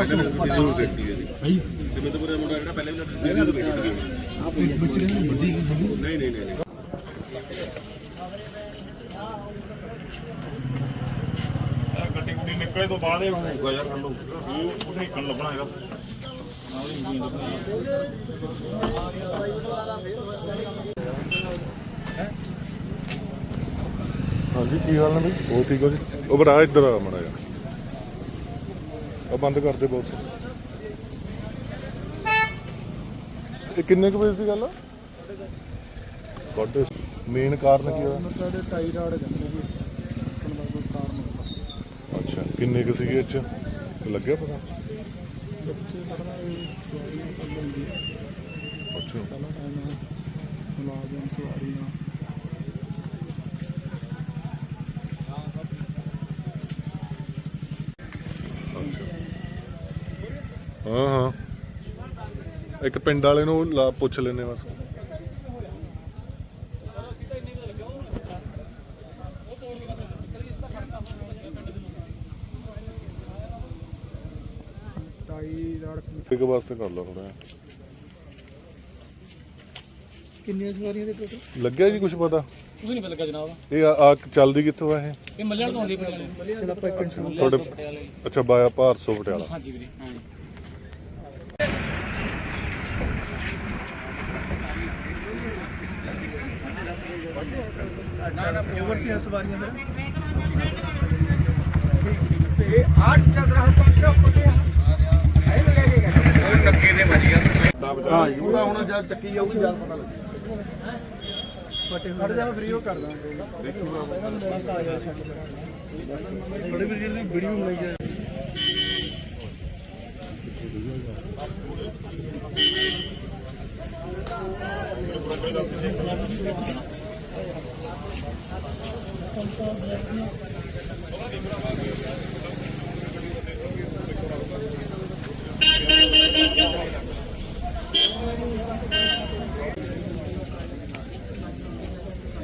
ਪਟਾ ਤੇ ਮੈਂ ਤਾਂ ਪੂਰਾ ਮੁੰਡਾ ਜਿਹੜਾ ਪਹਿਲੇ ਵੀ ਲੱਗ ਰਿਹਾ ਆਪ ਵਿੱਚ ਵੱਡੀ ਵੱਡੀ। ਨਹੀਂ ਨਹੀਂ ਨਹੀਂ ਗੱਡੀ ਗੁੱਡੀ ਨਿਕਲੇ ਤੋਂ ਬਾਅਦ ਇਹ ਹੋਊਗਾ ਯਾਰ ਹੱਲ ਉਹ ਉਹਨੇ ਨਿਕਲ ਲੱਭਣਾ ਹੈਗਾ। ਹਾਂਜੀ ਕੀ ਹਾਲ ਨੇ ਬਈ? ਉਹ ਠੀਕ ਹੋ ਜੀ? ਉਹ ਬੜਾ ਇੱਧਰ ਆ ਮੜਾ ਜਾ ਆ ਬੰਦ ਕਰ ਦੇ ਬਾਕਸ ਇਹ ਕਿੰਨੇ ਕੁ ਵਜੇ ਦੀ ਗੱਲ ਆ? ਮੇਨ ਕਾਰਨ ਕੀ ਹੋਇਆ? ਸਾਡੇ ਟਾਈ ਰਾੜ ਜਾਂਦੇ ਜੀ। ਟੁੱਟਣ ਦਾ ਕੋਈ ਕਾਰਨ ਅੱਛਾ ਕਿੰਨੇ ਕੁ ਸੀਗੇ ਇਹ ਚ? ਲੱਗਿਆ ਪਤਾ? ਬੱਚੇ ਪੜਨਾ ਇਹ ਸਵਾਰੀਆਂ ਚੱਲਣ ਦੀ। ਅੱਛਾ। ਪਹਿਲਾ ਟਾਈਮ ਹੈ ਮੁਲਾਜ਼ਮ ਸਵਾਰੀਆਂ। ਹਾਂ ਹਾਂ। ਇੱਕ ਪਿੰਡ ਵਾਲੇ ਨੂੰ ਲਾ- ਪੁੱਛ ਲੈਨੇ ਬਸ। ਟਾਈ ਰਾੜ ਇੱਕ ਵਾਸਤੇ ਕਰ ਲਾ ਥੋੜਾ ਕਿੰਨੀਆਂ ਸਵਾਰੀਆਂ ਦੇ ਟੋਟਲ? ਲੱਗਿਆ ਜੀ ਕੁਝ ਪਤਾ? ਕੁਝ ਨਹੀਂ ਪਤਾ ਲੱਗਾ ਜਨਾਬ। ਇਹ ਆ ਆ ਚੱਲਦੀ ਕਿੱਥੋਂ ਆ ਇਹ? ਇਹ ਮੱਲਣ ਤੋਂ ਆਉਂਦੀ ਪਟਿਆਲੇ। ਚਲ ਆਪਾਂ ਇੱਕ ਇੰਟਰਵਿਊ ਤੁਹਾਡੇ ਅੱਛਾ ਬਾਇਆ ਭਾਰਸੋ ਪਟਿਆਲਾ। ਹਾਂਜੀ ਵੀਰੇ ਹਾਂ ਓਵਰ ਦੀਆਂ ਸਵਾਰੀਆਂ ਹਾਂ ਜੀ ਉਹਦਾ ਹੁਣ ਜਦ ਚੱਕੀ ਜਾਊਗੀ ਜਦ ਪਤਾ ਲੱਗੇਗਾ ਫਟੇ ਖੜ ਜਾ ਫ੍ਰੀ ਉਹ ਕਰ ਦਾਂਗੇ ਬਸ ਆ ਜਾ ਛੱਡ ਬੜੇ ਵੀਰ ਦੀ ਵੀਡੀਓ ਬਣਾਈ ਜਾ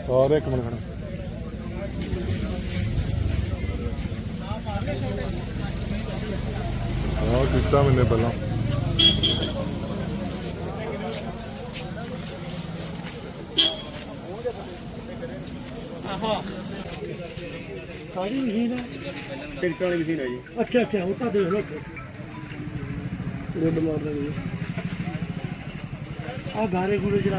ਸਾਰੇ ਇੱਕ ਮਿੰਟ ਖੜਾ ਹਾਂ ਕੀਤਾ ਮੈਨੇ ਪਹਿਲਾਂ। ਕਾਹਦੀ ਮਸ਼ੀਨ ਹੈ ਟਿਕਟ ਵਾਲੀ ਮਸ਼ੀਨ ਹੈ ਜੀ। ਅੱਛਾ ਅੱਛਾ ਉਹ ਤਾਂ ਦੇਖ ਲਓ ਰੋਡ ਮਾਰਦਾ ਜੀ। ਆ ਗਾਰੇ ਗੂਰੇ ਜਰਾ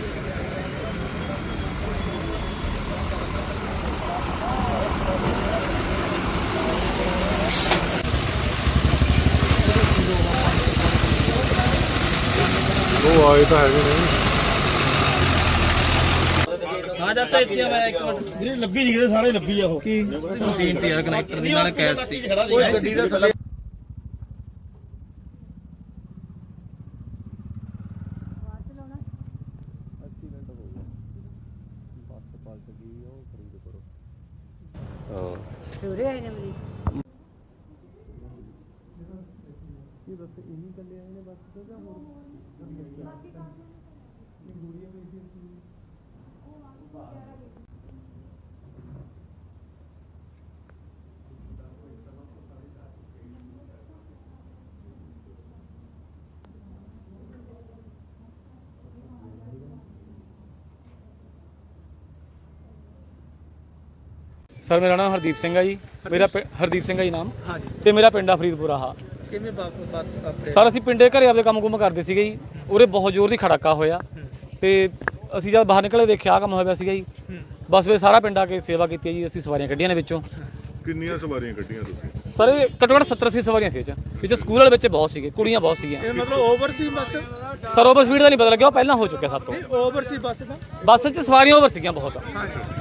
ਉਹ ਆਏ ਤਾਂ ਹੈਗੇ ਨੇ ਹਾਂ ਜਦ ਤੱਕ ਇੱਥੇ ਮੈਂ ਇੱਕ ਮਿੰਟ। ਵੀਰੇ ਲੱਭੀ ਨਹੀਂ ਕਿਤੇ ਸਾਰੇ ਲੱਭੀ ਆ ਉਹ। ਕੀ? ਮਸ਼ੀਨ ਤੇ ਯਾਰ ਕਨੈਕਟਰ ਦੀ ਨਾਲ ਕੈਸ ਤੇ ਉਹ ਗੱਡੀ ਦਾ ਥੱਲੇ। ਹਾਂ ਆਏ ਨੇ ਸਰ ਮੇਰਾ ਨਾਮ ਹਰਦੀਪ ਸਿੰਘ ਹੈ ਜੀ। ਮੇਰਾ ਪਿੰ- ਹਰਦੀਪ ਸਿੰਘ ਹੈ ਜੀ ਨਾਮ। ਹਾਂਜੀ। ਤੇ ਮੇਰਾ ਪਿੰਡ ਆ ਫਰੀਦਪੁਰ ਆ ਕਿਵੇਂ ਸਰ ਅਸੀਂ ਪਿੰਡੇ ਘਰੇ ਆਪਦੇ ਕੰਮ-ਕੁਮ ਕਰਦੇ ਸੀਗੇ ਜੀ। ਉਰੇ ਬਹੁਤ ਜ਼ੋਰ ਦੀ ਖੜਾਕਾ ਹੋਇਆ। ਤੇ ਅਸੀਂ ਜਦ ਬਾਹਰ ਨਿਕਲੇ ਦੇਖਿਆ ਆਹ ਕੰਮ ਹੋਇਆ ਪਿਆ ਸੀਗਾ ਜੀ। ਬਸ ਫਿਰ ਸਾਰਾ ਪਿੰਡ ਆ ਕੇ ਸੇਵਾ ਕੀਤੀ ਹੈ ਜੀ। ਅਸੀਂ ਸਵਾਰੀਆਂ ਕੱਢੀਆਂ ਨੇ ਵਿੱਚੋਂ। ਕਿੰਨੀਆਂ ਸਵਾਰੀਆਂ ਕੱਢੀਆਂ ਤੁਸੀਂ? ਸਰ ਇਹ ਘੱਟੋ ਘੱਟ 70 80 ਸਵਾਰੀਆਂ ਸੀ ਇਹ 'ਚ। ਵਿੱਚ ਸਕੂਲ ਵਾਲੇ ਬੱਚੇ ਬਹੁਤ ਸੀਗੇ ਕੁੜੀਆਂ ਬਹੁਤ ਸੀਗੀਆਂ। ਇਹ ਮਤਲਬ ਓਵਰ ਸੀ ਬੱਸ? ਸਰ ਓਵਰ ਸਪੀਡ ਦਾ ਨਹੀਂ ਪਤਾ ਲੱਗਿਆ ਉਹ ਪਹਿਲਾਂ ਹੋ ਚੁੱਕਿਆ ਸਾਡੇ ਤੋਂ। ਓਵਰ ਸੀ ਬੱਸ ਦਾ? ਬੱਸ 'ਚ ਸਵਾਰੀਆਂ ਓਵਰ ਸੀਗੀਆਂ ਬਹੁਤ। ਹਾਂਜੀ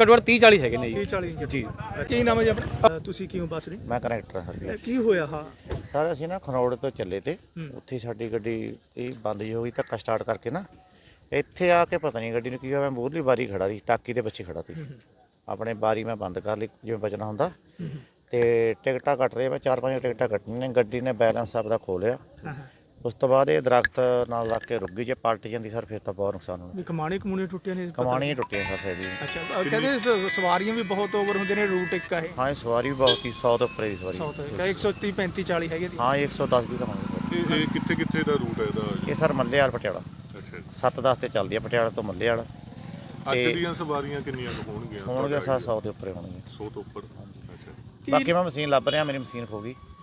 ਘੱਟੋ ਘੱਟ 30 40 ਹੈਗੇ ਨੇ 30 ਜੀ। 40 ਇੰਜਰਡ ਜੀ। ਕੀ ਨਾਮ ਹੈ ਜੀ ਆਪਣਾ? ਤੁਸੀਂ ਕਿਉਂ ਬੱਸ ਰਹੇ ਮੈਂ ਕਨੈਕਟਰ ਹਾਂ ਸਰ ਇਹ ਕੀ ਹੋਇਆ ਹਾਂ? ਸਰ ਅਸੀਂ ਨਾ ਖਰੋੜ ਤੋਂ ਚੱਲੇ ਤੇ। ਉੱਥੇ ਸਾਡੀ ਗੱਡੀ ਇਹ ਬੰਦ ਜਿਹੀ ਹੋ ਗਈ ਧੱਕਾ ਸਟਾਰਟ ਕਰਕੇ ਨਾ। ਇੱਥੇ ਆ ਕੇ ਪਤਾ ਨਹੀਂ ਗੱਡੀ ਨੂੰ ਕੀ ਹੋਇਆ ਮੈਂ ਮੂਹਰਲੀ ਬਾਰੀ ਖੜਾ ਸੀ ਟਾਕੀ ਦੇ ਪਿੱਛੇ ਖੜਾ ਸੀ। ਆਪਣੇ ਬਾਰੀ ਮੈਂ ਬੰਦ ਕਰ ਲਈ ਜਿਵੇਂ ਬਚਣਾ ਹੁੰਦਾ। ਤੇ ਟਿਕਟਾਂ ਕੱਟ ਰਹੇ ਮੈਂ ਚਾਰ ਪੰਜ ਟਿਕਟਾਂ ਕੱਟਣੀਆਂ ਨੇ ਗੱਡੀ ਨੇ ਬੈਲੈਂਸ ਆਪਦਾ ਖੋ ਲਿਆ। ਉਸ ਤੋਂ ਬਾਅਦ ਇਹ ਦਰਖਤ ਨਾਲ ਲੱਗ ਕੇ ਰੁਕ ਗਈ ਜੇ ਪਲਟ ਜਾਂਦੀ ਸਰ ਫਿਰ ਤਾਂ ਬਹੁਤ ਨੁਕਸਾਨ ਹੋਣਾ ਕਮਾਣੀ ਕਮੂਣੀ ਟੁੱਟੀਆਂ ਨੇ ਕਮਾਣੀ ਹੀ ਟੁੱਟੀਆਂ ਫਸੇ ਦੀ ਅੱਛਾ ਕਹਿੰਦੇ ਸ- ਸਵਾਰੀਆਂ ਵੀ ਬਹੁਤ ਓਵਰ ਹੁੰਦੇ ਨੇ ਰੂਟ ਇੱਕ ਆ ਇਹ। ਹਾਂ ਇਹ ਸਵਾਰੀ ਵੀ ਬਹੁਤ ਹੀ 100 ਤੋਂ ਉੱਪਰ ਦੀ ਸਵਾਰੀ। ਸਾਊਥ ਕਾ 130 35 40 ਹੈਗੇ ਜੀ ਹਾਂ ਇਹ 110 ਵੀ ਤਾਂ ਹੋਣੀ ਇਹ ਇਹ ਕਿੱਥੇ ਕਿੱਥੇ ਦਾ ਰੂਟ ਹੈ ਇਹਦਾ? ਇਹ ਸਰ ਮੱਲੇ ਵਾਲ ਪਟਿਆਲਾ। ਅੱਛਾ। ਜੀ। 7-10 ਤੇ ਚੱਲਦੀ ਆ ਪਟਿਆਲਾ ਤੋਂ ਮੱਲੇ ਵਾਲਾ ਅੱਜ ਤੇ- ਦੀਆਂ ਸਵਾਰੀਆਂ ਕਿੰਨੀਆਂ ਕੁ ਹੋਣਗੀਆਂ? ਹੋਣਗੇ ਸਰ 100 ਦੇ ਉੱਪਰ ਹੀ ਹੋਣਗੇ 100 ਤੋਂ ਉੱਪਰ ਅੱਛਾ। ਬਾਕੀ ਮੈਂ ਮਸ਼ੀਨ ਲੱਭ ਰਿਹਾ ਮੇਰੀ ਮਸ਼ੀਨ ਖੋ ਗਈ।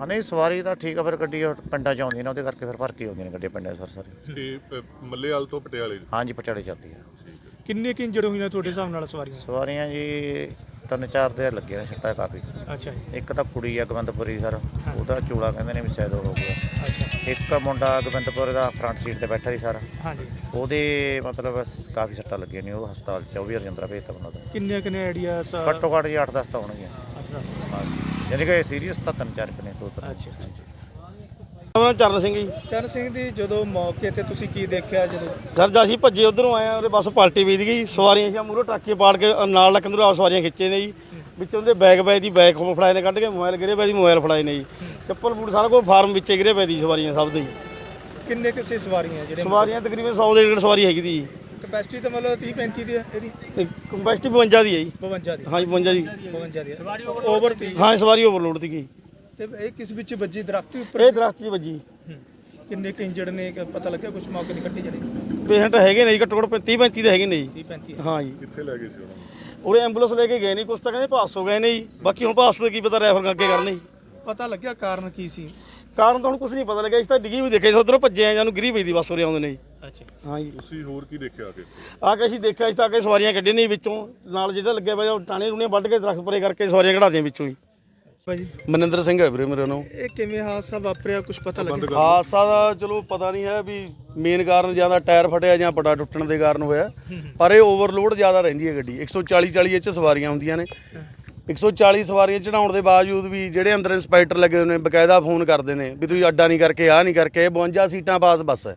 ਹਾਂ ਨਹੀਂ ਸਵਾਰੀ ਤਾਂ ਠੀਕ ਆ ਫਿਰ ਗੱਡੀ ਉਹ ਪਿੰਡਾਂ ਚ ਆਉਂਦੀ ਨੇ ਉਹਦੇ ਕਰਕੇ ਫਿਰ ਭਰ ਕੇ ਆਉਂਦੀਆਂ ਨੇ ਗੱਡੀਆਂ ਪਿੰਡਾਂ 'ਚ ਸਰ ਸਰ। ਤੇ ਅ, ਮੱਲੇਵਾਲ ਤੋਂ ਪਟਿਆਲੇ ਹਾਂਜੀ ਪਟਿਆਲੇ ਚੱਲਦੀ ਆ। ਕਿੰਨੇ ਕਿ ਇੰਜਰਡ ਹੋਈਆਂ ਤੁਹਾਡੇ ਹਿਸਾਬ ਨਾਲ ਸਵਾਰੀਆਂ? ਸਵਾਰੀਆਂ ਜੀ ਤਿੰਨ ਚਾਰ ਦੇ ਲੱਗੇ ਨੇ ਛੱਟਾ ਕਾਫੀ। ਅੱਛਾ ਜੀ। ਇੱਕ ਤਾਂ ਕੁੜੀ ਆ ਗਵੰਦਪੁਰੀ ਸਰ ਉਹਦਾ ਚੂਲਾ ਕਹਿੰਦੇ ਨੇ ਵੀ ਸ਼ਾਇਦ ਉਹ ਹੋ ਗਿਆ। ਅੱਛਾ। ਇੱਕ ਮੁੰਡਾ ਗਵੰਦਪੁਰ ਦਾ ਫਰੰਟ ਸੀਟ ਤੇ ਬੈਠਾ ਸੀ ਸਰ। ਹਾਂਜੀ। ਉਹਦੇ ਮਤਲਬ ਸ- ਕਾਫੀ ਸੱਟਾਂ ਲੱਗੀਆਂ ਨੇ ਉਹ ਹਸਪਤਾਲ ਚ ਉਹ ਵੀ ਰਜਿੰਦਰਾ ਭੇਜਤਾ ਉਹਨਾਂ ਦਾ। ਕਿੰਨੇ ਕਿੰਨੇ ਆਈਡੀਆਸ ਘੱਟੋ ਘੱਟ ਜੀ 8-10 ਤਾਂ ਹੋਣਗੀਆਂ। ਹਾਂਜੀ। ਯਾਨੀ ਕਿ ਸੀਰੀਅਸ ਤਾਂ ਤਿੰਨ ਚਾਰ ਕੁ ਨੇ ਦੋ ਅੱਛਾ ਨਾਮ ਚਰਨ ਸਿੰਘ ਜੀ। ਚਰਨ ਸਿੰਘ ਦੀ ਜਦੋਂ ਮੌਕੇ ਤੇ ਤੁਸੀਂ ਕੀ ਦੇਖਿਆ ਜਦੋਂ? ਸਰ ਜਦ ਅਸੀਂ ਭੱਜੇ ਉਧਰੋਂ ਆਏ ਆ ਉਹਦੇ ਬੱਸ ਪਲਟੀ ਵੀਦ ਗਈ। ਸਵਾਰੀਆਂ ਸੀ ਮੂਹਰੋਂ ਟਰੱਕੇ ਪਾੜ ਕੇ ਨਾਲ ਲੱਕ ਨੂੰ ਸਵਾਰੀਆਂ ਖਿੱਚੇ ਨੇ ਜੀ। ਵਿੱਚੋਂ ਦੇ ਬੈਗ ਪੈ ਦੀ ਬੈਗ ਫੜਾਏ ਨੇ ਕੱਢ ਕੇ ਮੋਬਾਈਲ ਗਿਰੇ ਪਏ ਦੀ ਮੋਬਾਈਲ ਫੜਾਏ ਨੇ ਜੀ। ਚੱਪਲ ਬੂਟ ਸਾਰਾ ਕੁਝ ਫਾਰਮ ਵਿੱਚੇ ਗਿਰੇ ਪਏ ਦੀ ਸਵਾਰੀਆਂ ਸਭ ਦੇ ਜੀ। ਕਿੰਨੇ ਕਿਸੇ ਸਵਾਰੀਆਂ ਜਿਹੜੇ ਸਵਾਰੀਆਂ ਤਕਰੀਬਨ 100 ਦੇ ਡੇਢ ਸਵਾਰੀ ਹੈਗੀ ਦੀ ਕਪੈਸਿਟੀ ਤਾਂ ਮਤਲਬ 30 35 ਦੀ ਹੈ ਇਹਦੀ। ਕੰਪੈਸਟੀ 52 ਦੀ ਹੈ ਜੀ। 52 ਦੀ। ਹਾਂਜੀ 52 ਦੀ। 52 ਦੀ ਸਵਾਰੀ ਓਵਰ 30 ਹਾਂ ਸਵਾਰੀ ਓਵਰਲੋਡ ਦੀ ਗਈ ਤੇ ਇਹ ਕਿਸ ਵਿੱਚ ਵੱਜੀ? ਦਰਖਤ ਦੇ ਉੱਪਰ? ਇਹ ਦਰਖਤ 'ਚ ਵੱਜੀ। ਕਿੰਨੇ ਕਿ ਇੰਜਰਡ ਨੇ? ਕਿ ਪਤਾ ਲੱਗਿਆ ਕੁਝ ਮੌਕੇ ਦੀ ਕੱਟੀ ਜਣੇ? ਪੇਸ਼ੈਂਟ ਹੈਗੇ ਨੇ ਜੀ ਘੱਟੋ ਘੱਟ 30 35 ਦੇ ਹੈਗੇ ਨੇ ਜੀ। 30 35 ਹਾਂ। ਜੀ। ਕਿੱਥੇ ਲੈ ਗਏ ਸੀ ਉਹਨਾਂ ਨੂੰ? ਉਹਦੇ ਐਂਬੂਲੈਂਸ ਲੈ ਕੇ ਗਏ ਨਹੀਂ ਕੁਛ ਤਾਂ ਕਹਿੰਦੇ ਪਾਸ ਹੋ ਗਏ ਨੇ ਜੀ। ਬਾਕੀ ਹੁਣ ਪਾਸ ਤੋਂ ਕੀ ਪਤਾ ਰੈਫਰ ਅੱਗੇ ਕਰਨੇ ਪਤਾ ਲੱਗਿਆ ਕਾਰਨ ਕੀ ਸੀ? ਕਾਰਨ ਤਾਂ ਹੁਣ ਕੁਝ ਨਹੀਂ ਪਤਾ ਲੱਗਿਆ ਇਸ ਤਾਂ ਡਿੱਗੀ ਵੀ ਦੇਖਿਆ ਉਧਰੋਂ ਭੱਜੇ ਆ ਜਾਨੂੰ ਗਿਰੀ ਪਈ ਦੀ ਬੱਸ ਉਰੇ ਆਉਂਦੇ ਨੇ ਜੀ। ਅੱਛਾ। ਹਾਂ ਜੀ। ਤੁਸੀਂ ਹੋਰ ਕੀ ਦੇਖਿਆ ਕਿ ਆ ਕੇ ਅਸੀਂ ਦੇਖਿਆ ਇਸ ਤਾਂ ਕਿ ਸਵਾਰੀਆਂ ਕੱਢੀਆਂ ਨਹੀਂ ਵਿੱਚੋਂ। ਨਾਲ ਜਿਹੜਾ ਲੱਗਿਆ ਉਹ ਟਾਣੇ ਰੂਣੇ ਵੱਢ ਕੇ ਦਰਖਤ ਪਰੇ ਕਰਕੇ ਸਵਾਰੀਆਂ ਕਢਾ ਦੀਆਂ ਵਿੱਚੋਂ ਹੀ ਭਾਜੀ। ਮਨਿੰਦਰ ਸਿੰਘ ਹੈ ਵੀਰੇ ਮੇਰੇ ਨਾਮ। ਇਹ ਕਿਵੇਂ ਹਾਦਸਾ ਵਾਪਰਿਆ ਕੁਝ ਪਤਾ ਲੱਗਿਆ? ਹਾਦਸਾ ਦਾ ਚਲੋ ਪਤਾ ਨਹੀਂ ਹੈ ਵੀ ਮੇਨ ਕਾਰਨ ਜ਼ਿਆਦਾ ਟਾਇਰ ਫਟਿਆ ਜਾਂ ਪਟਾ ਟੁੱਟਣ ਦੇ ਕਾਰਨ ਹੋਇਆ। ਪਰ ਇਹ ਓਵਰਲੋਡ ਜ਼ਿਆਦਾ ਰਹਿੰਦੀ ਹੈ ਗੱਡੀ। 140 40 ਚ ਸਵਾਰੀਆਂ ਹੁੰਦੀਆਂ ਨੇ। 140 ਸਵਾਰੀਆਂ ਚੜਾਉਣ ਦੇ ਬਾਵਜੂਦ ਵੀ ਜਿਹੜੇ ਅੰਦਰ ਇੰਸਪੈਕਟਰ ਲੱਗੇ ਹੋਏ ਨੇ ਬਕਾਇਦਾ ਫੋਨ ਕਰਦੇ ਨੇ ਵੀ ਤੁਸੀਂ ਅੱਡਾ ਨਹੀਂ ਕਰਕੇ ਆਹ ਨਹੀਂ ਕਰਕੇ ਇਹ 52 ਸੀਟਾਂ ਪਾਸ ਬੱਸ ਹੈ।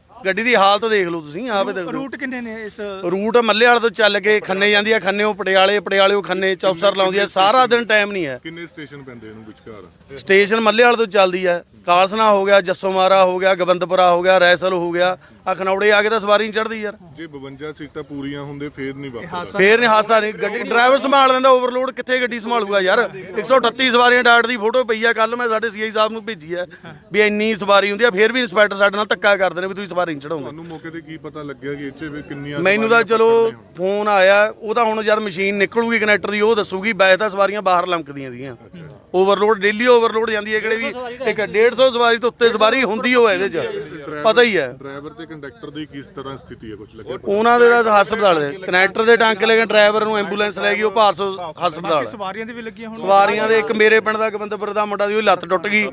ਗੱਡੀ ਦੀ ਹਾਲਤ ਦੇਖ ਲਓ ਤੁਸੀਂ ਆਪੇ ਦੇਖ। ਲਓ ਰੂਟ ਕਿੰਨੇ ਨੇ ਇਸ? ਰੂਟ ਮੱਲੇ ਵਾਲੇ ਤੋਂ ਚੱਲ ਕੇ ਖੰਨੇ ਜਾਂਦੀ ਆ ਖੰਨੇੋਂ ਪਟਿਆਲੇ ਪਟਿਆਲੇੋਂ ਖੰਨੇ ਚੌਪਸਰ ਲਾਉਂਦੀ ਆ ਸਾਰਾ ਦਿਨ ਟਾਈਮ ਨਹੀਂ ਹੈ। ਕਿੰਨੇ ਸਟੇਸ਼ਨ ਪੈਂਦੇ ਇਹਨੂੰ ਵਿਚਕਾਰ? ਸਟੇਸ਼ਨ ਮੱਲੇ ਵਾਲੇ ਤੋਂ ਚੱਲਦੀ ਆ। ਕਾਲਸਨਾ ਹੋ ਗਿਆ ਜੱਸੋ ਮਾਰਾ ਹੋ ਗਿਆ ਗਵੰਦਪੁਰਾ ਹੋ ਗਿਆ ਰੈਸਲ ਹੋ ਗਿਆ ਆ ਖਨੌੜੇ ਆ ਕੇ ਤਾਂ ਸਵਾਰੀ ਨਹੀਂ ਚੜਦੀ ਯਾਰ। ਜੇ 52 ਸੀਟਾਂ ਪੂਰੀਆਂ ਹੁੰਦੇ ਫੇਰ ਨਹੀਂ ਵਾਪਰਦਾ ਫੇਰ ਨਹੀਂ ਹਾਸਾ ਨਹੀਂ ਗੱਡੀ ਡਰਾਈਵਰ ਸੰਭਾਲ ਲੈਂਦਾ ਓਵਰਲੋਡ ਕਿੱਥੇ ਗੱਡੀ ਸੰਭਾਲੂਗਾ ਯਾਰ? 138 ਸਵਾਰੀਆਂ ਡਾਟ ਦੀ ਫੋਟੋ ਪਈ ਆ ਕੱਲ ਮੈਂ ਸਾਡੇ ਸੀਆਈ ਸਾਹਿਬ ਨੂੰ ਭੇਜੀ ਆ ਵੀ ਇੰਨੀ ਸਵਾਰੀ ਹੁੰਦੀ ਆ ਫੇਰ ਵੀ ਇੰਸਪੈਕਟਰ ਸਾਡੇ ਨਾਲ ਧੱਕਾ ਕਰਦੇ ਨੇ ਵੀ ਤੁਸੀਂ ਸਵਾਰੀ ਨਹੀਂ ਚੜਾਉਂਦੇ ਤੁਹਾਨੂੰ ਮੌਕੇ ਤੇ ਕੀ ਪਤਾ ਲੱਗਿਆ ਕਿ ਇੱਥੇ ਵੀ ਕਿੰਨੀਆਂ ਮੈਨੂੰ ਤਾਂ ਚਲੋ? ਫੋਨ ਆਇਆ ਉਹ ਤਾਂ ਹੁਣ ਜਦ ਮਸ਼ੀਨ ਨਿਕਲੂਗੀ ਕਨੈਕਟਰ ਦੀ ਉਹ ਦੱਸੂਗੀ ਵੈਸੇ ਤਾਂ ਸਵਾਰੀਆਂ ਬਾਹਰ ਲੰਕਦੀਆਂ ਸੀਗੀਆਂ। ਓਵਰਲੋਡ ਡੇਲੀ ਓਵਰਲੋਡ ਜਾਂਦੀ ਹੈ ਕਿਹੜੇ ਵੀ ਇੱਕ 150 ਸਵਾਰੀ ਤੋਂ ਉੱਤੇ ਸਵਾਰੀ ਹੁੰਦੀ ਹੋਵੇ ਇਹਦੇ 'ਚ। ਪਤਾ ਹੀ ਹੈ। ਡਰਾਈਵਰ ਤੇ ਕੰਡਕਟਰ ਦੀ ਕਿਸ ਤਰ੍ਹਾਂ ਸਥਿਤੀ ਹੈ? ਕੁਝ ਲੱਗਿਆ ਉਹਨਾਂ ਦੇ ਤਾਂ ਹਸਪਤਾਲ ਦੇ। ਕਨੈਕਟਰ ਦੇ ਟਾਂਕੇ ਲੈ ਕੇ ਡਰਾਈਵਰ ਨੂੰ ਐਂਬੂਲੈਂਸ ਲੈ ਗਈ ਉਹ ਭਾਰਸੋ ਹਸਪਤਾਲ ਸਵਾਰੀਆਂ ਦੀ ਵੀ ਲੱਗੀਆਂ ਹੁਣ ਸਵਾਰੀਆਂ ਦੇ ਇੱਕ ਮੇਰੇ ਪਿੰਡ ਦਾ ਗਵੰਦਪੁਰ ਦਾ ਮੁੰਡਾ ਦੀ ਉਹਦੀ ਲੱਤ ਟੁੱਟ ਗਈ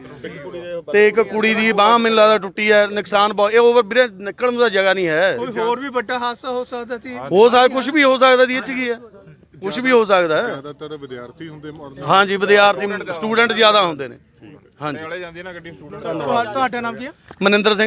ਤੇ ਇੱਕ ਕੁੜੀ ਦੀ ਬਾਹ ਮੈਨੂੰ ਲੱਗਦਾ ਟੁੱਟੀ ਹੈ ਨੁਕਸਾਨ ਬਹੁਤ ਇਹ ਓਵਰ ਵੀਰੇ ਨਿਕਲਣ ਨੂੰ ਤਾਂ ਜਗ੍ਹਾ ਨਹੀਂ ਹੈ। ਕੋਈ ਹੋਰ ਵੀ ਵੱਡਾ ਹਾਦਸਾ ਹੋ ਸਕਦਾ ਸੀ? ਹੋ ਸਕਦਾ ਕੁਝ ਵੀ ਹੋ ਸਕਦਾ ਦੀ ਇਹ ਚ ਕੀ ਹੈ? ਕੁਝ ਵੀ ਹੋ ਸਕਦਾ ਹੈ। ਜ਼ਿਆਦਾਤਰ ਵਿਦਿਆਰਥੀ ਹੁੰਦੇ ਹਾਂਜੀ ਵਿਦਿਆਰਥੀ ਸਟੂਡੈਂਟ ਜ਼ਿਆਦਾ ਹੁੰਦੇ ਨੇ। ਹਾਂਜੀ। ਵਾਲੇ ਜਾਂਦੀ ਹੈ ਨਾ ਗੱਡੀ ਸਟੂਡੈਂਟ ਤੁਹਾਡਾ ਨਾਮ ਕੀ ਹੈ? ਮਨਿੰਦਰ ਸਿੰਘ।